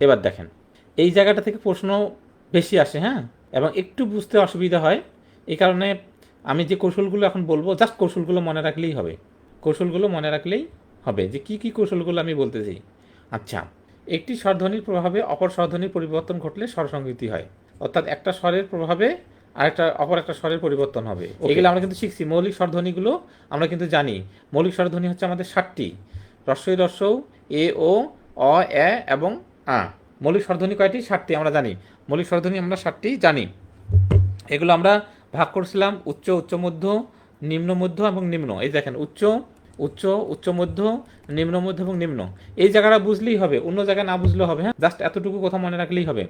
এবার দেখেন এই জায়গাটা থেকে প্রশ্ন বেশি আসে হ্যাঁ? এবং একটু বুঝতে অসুবিধা হয় এই কারণে আমি যে কৌশলগুলো এখন বলব জাস্ট কৌশলগুলো মনে রাখলেই হবে। কৌশলগুলো মনে রাখলেই হবে যে কি কি কৌশলগুলো আমি বলতে চাই। আচ্ছা একটি স্বরধ্বনির প্রভাবে অপর স্বরধ্বনির পরিবর্তন ঘটলে স্বরসংগীতি হয়। অর্থাৎ একটা স্বরের প্রভাবে আরেকটা অপর একটা স্বরের পরিবর্তন হবে। এগুলো আমরা কিন্তু শিখছি। মৌলিক স্বরধ্বনিগুলো আমরা কিন্তু জানি। মৌলিক স্বরধ্বনি হচ্ছে আমাদের ষাটটি রস্বই রস্যৌ এ ও অ এ এবং আ। মৌলিক স্বরধ্বনি কয়টি? ষাটটি আমরা জানি। মৌলিক স্বরধ্বনি আমরা ষাটটি জানি। এগুলো আমরা ভাগ করছিলাম উচ্চ উচ্চ, মধ্য, নিম্ন, মধ্য এবং নিম্ন। এই দেখেন, উচ্চ উচ্চ উচ্চ, মধ্য, নিম্ন, মধ্য এবং নিম্ন। এই জায়গাটা বুঝলেই হবে, অন্য জায়গায় না বুঝলেও হবে হ্যাঁ? জাস্ট এতটুকু কথা মনে রাখলেই হবে।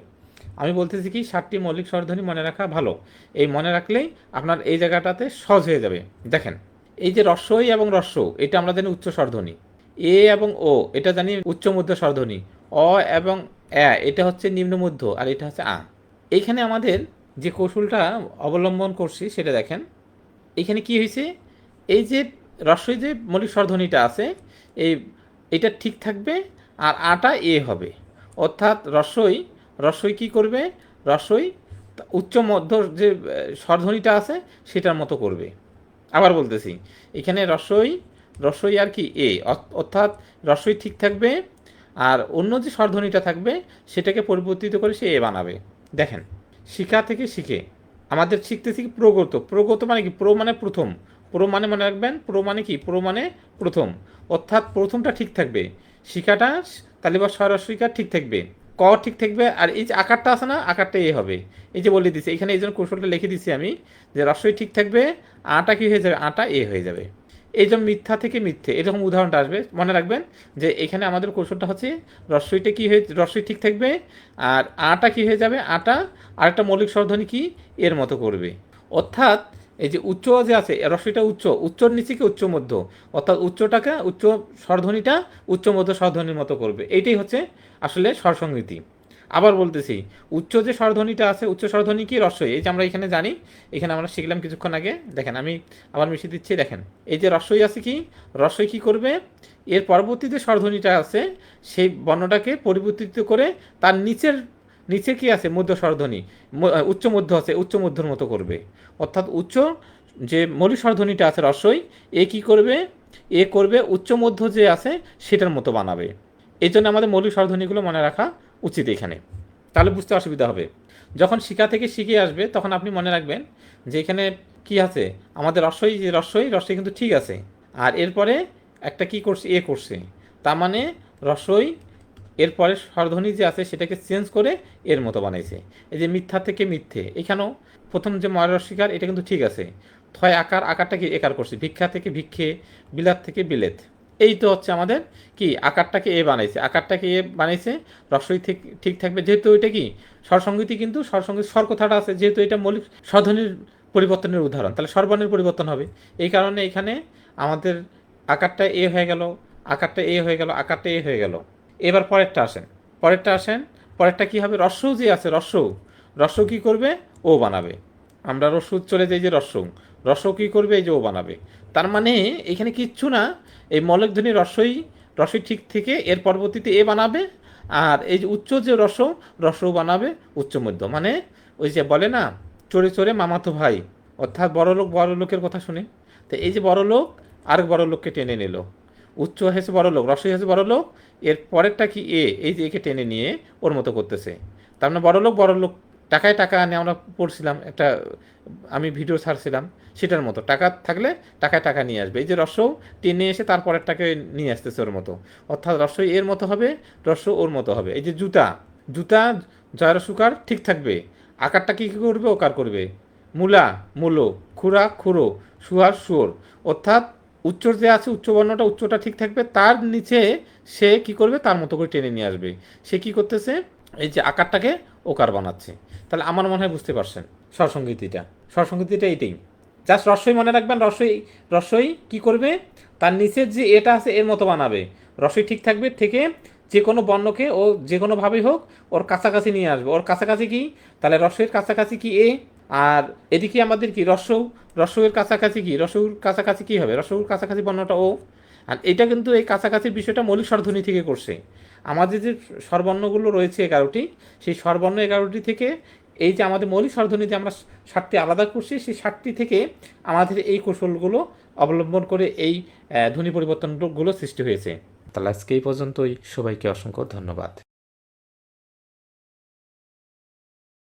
আমি বলতেছি কি ষাটটি মৌলিক স্বরধ্বনি মনে রাখা ভালো। এই মনে রাখলেই আপনার এই জায়গাটাতে সহজ হয়ে যাবে। দেখেন, এই যে রস্বই এবং রস্য এটা আমরা জানি উচ্চ স্বরধ্বনি এ এবং ও, এটা জানি উচ্চ, মধ্য স্বরধ্বনি অ এবং এ এটা হচ্ছে নিম্ন মধ্য আর এটা হচ্ছে আ। এইখানে আমাদের যে কৌশলটা অবলম্বন করছি সেটা দেখেন। এখানে কি হয়েছে এই যে রস্বই যে মৌলিক স্বরধ্বনিটা আছে, এই, এটা ঠিক থাকবে আর আটা এ হবে। অর্থাৎ রস্বই রস্বই কি করবে? রস্বই উচ্চ মধ্য যে স্বরধ্বনিটা আছে সেটার মতো করবে। আবার বলতেছি, এখানে রস্বই রস্বই আর কি এ অর্থাৎ রস্বই ঠিক থাকবে আর অন্য যে স্বরধ্বনিটা থাকবে, সেটাকে পরিবর্তিত করে সে এ বানাবে। দেখেন, শিখা থেকে শিখে, আমাদের শিখতে শিখে প্রগত। প্রগত মানে কি? প্রো মানে প্রথম। প্রো মানে মনে রাখবেন, প্রো মানে কি? প্রো মানে প্রথম। অর্থাৎ প্রথমটা ঠিক থাকবে। শিখাটা তাহলে বা স্বরস্বরিকা ঠিক থাকবে। ক ঠিক থাকবে, আর এই যে আকারটা আছে না, আকারটা এ হবে। এই যে বলে দিছি, এখানে এই জন্য কৌশলটা লিখে দিছি আমি, যে রসই ঠিক থাকবে, আটা কি হয়ে যাবে? আটা এ হয়ে যাবে। এই যে মিথ্যা থেকে মিথ্যে, এরকম উদাহরণটা আসবে। মনে রাখবেন যে এখানে আমাদের কৌশলটা হচ্ছে, রসইটা কি হয়ে, রসই ঠিক থাকবে আর আটা কি হয়ে যাবে? আটা আর একটা মৌলিক স্বরধ্বনি কি? এর মতো করবে। অর্থাৎ এই যে উচ্চ যে আছে, রসইটা উচ্চ, উচ্চর নিচে কি উচ্চ মধ্য? অর্থাৎ উচ্চটাকে উচ্চ স্বরধ্বনিটা উচ্চ মধ্য স্বরধ্বনির মতো করবে। এইটাই হচ্ছে আসলে স্বরসংগীতি আবার বলতেছি, উচ্চ যে স্বরধ্বনিটা আছে, উচ্চ স্বরধ্বনি কি রস্বই এই যে আমরা এখানে জানি, এখানে আমরা শিখলাম কিছুক্ষণ আগে। দেখেন, আমি আবার মিশিয়ে দিচ্ছি, দেখেন। এই যে রস্বই আছে কি? রস্বই কি করবে? এর পরবর্তী যে স্বরধ্বনিটা আছে, সেই বর্ণটাকে পরিবর্তিত করে তার নিচের, নিচে কি আছে? মধ্য স্বরধ্বনি। উচ্চ মধ্য আছে, উচ্চ মধ্যর মতো করবে। অর্থাৎ উচ্চ যে মৌলিক স্বরধ্বনিটা আছে রস্বই এ কি করবে? এ করবে, উচ্চ মধ্য যে আছে, সেটার মতো বানাবে। এই জন্য আমাদের মৌলিক স্বরধ্বনিগুলো মনে রাখা উচিত এখানে। তাহলে বুঝতে অসুবিধা হবে। যখন শিখা থেকে শিখে আসবে, তখন আপনি মনে রাখবেন যে এখানে কি আছে? আমাদের রস্বই যে রস্বই রস্বই কিন্তু ঠিক আছে। আর এরপরে একটা কি করছে? এ করছে। তার মানে রস্বই এরপরে স্বরধ্বনি যে আছে, সেটাকে চেঞ্জ করে এর মতো বানাইছে। এই যে মিথ্যা থেকে মিথ্যে, এখানেও প্রথম যে ময়রস্বীকার এটা কিন্তু ঠিক আছে। থয় আকার, আকারটা কি? একার করছে। ভিক্ষা থেকে ভিক্ষে, বিলাত থেকে বিলেত। এই তো হচ্ছে আমাদের কি আকারটাকে এ বানাইছে। আকারটাকে এ বানাইছে, রসই ঠিক ঠিক থাকবে। যেহেতু এটা কি স্বরসঙ্গীতি কিন্তু স্বরসঙ্গীত স্বর কথাটা আছে, যেহেতু এটা মৌলিক স্বরধ্বনির পরিবর্তনের উদাহরণ, তাহলে স্বরবর্ণের পরিবর্তন হবে। এই কারণে এখানে আমাদের আকারটা এ হয়ে গেল, আকারটা এ হয়ে গেল, আকারটা এ হয়ে গেল। এবার পরেরটা আসেন। পরেরটা আসেন, পরেরটা কি হবে? রস্যও যে আছে রস্যও রস্য কি করবে? ও বানাবে। আমরা রস্য চলে যাই যে রস্য রস্য কি করবে? এই যে ও বানাবে। তার মানে এখানে কিচ্ছু না এই মৌলিক রস্যই রসই ঠিক থেকে এর পরবর্তীতে এ বানাবে, আর এই যে উচ্চ যে রস, রসও বানাবে উচ্চ মধ্য। মানে ওই যে বলে না, চোরে চোরে মামাতো ভাই, অর্থাৎ বড় লোক বড় লোকের কথা শুনে। তো এই যে বড় লোক, আরেক বড় লোককে টেনে নিল। উচ্চ হয়েছে বড় লোক, রসই হয়েছে বড় লোক, এর পরেরটা কি এ? এই যে একে টেনে নিয়ে ওর মতো করতেছে। তার মানে বড় লোক বড় লোক টাকায় টাকা আনে আমরা পড়ছিলাম, একটা, আমি ভিডিও ছাড়ছিলাম, সেটার মতো। টাকা থাকলে টাকায় টাকা নিয়ে আসবে। এই যে রসও টেনে এসে তারপরেরটাকে নিয়ে আসতেছে ওর মতো। অর্থাৎ রসই এর মতো হবে রস ওর মতো হবে। এই যে জুতা জুতা, জয়ের সুকার ঠিক থাকবে। আকারটা কি কী করবে? ওকার করবে। মূলা, মূলো, খুরা, খুরো, সুয়ার, সুয়োর। অর্থাৎ উচ্চর যে আছে, উচ্চ বর্ণটা, উচ্চটা ঠিক থাকবে। তার নিচে সে কি করবে? তার মতো করে টেনে নিয়ে আসবে। সে কি করতেছে? এই যে আকারটাকে ওকার বানাচ্ছে। তাহলে আমার মনে হয় বুঝতে পারছেন স্বরসঙ্গীতিটা স্বরসঙ্গীতিটা এটাই জাস্ট রসই মনে রাখবেন, রসই রসই কি করবে? তার নিচের যে এটা আছে এর মতো বানাবে। রসই ঠিক থাকবে থেকে যে কোনো বর্ণকে ও যে কোনোভাবেই হোক, ওর কাছাকাছি নিয়ে আসবে। ওর কাছাকাছি কি? তাহলে রসইয়ের কাছাকাছি কি এ? আর এদিকে আমাদের কি? রসৌ, রসৌয়ের কাছাকাছি কি? রসৌর কাছাকাছি কি হবে? রসৌর কাছাকাছি বর্ণটা ও। আর এটা কিন্তু এই কাছাকাছি বিষয়টা মৌলিক স্বরধ্বনি থেকে করছে। আমাদের যে স্বরবর্ণগুলো রয়েছে এগারোটি, সেই স্বরবর্ণ এগারোটি থেকে এই যে আমাদের মৌলিক স্বরধ্বনিতে আমরা ষাটটি আলাদা করছি, সেই ষাটটি থেকে আমাদের এই কৌশলগুলো অবলম্বন করে এই ধ্বনি পরিবর্তনগুলো সৃষ্টি হয়েছে। তাহলে আজকে এই পর্যন্তই। সবাইকে অসংখ্য ধন্যবাদ।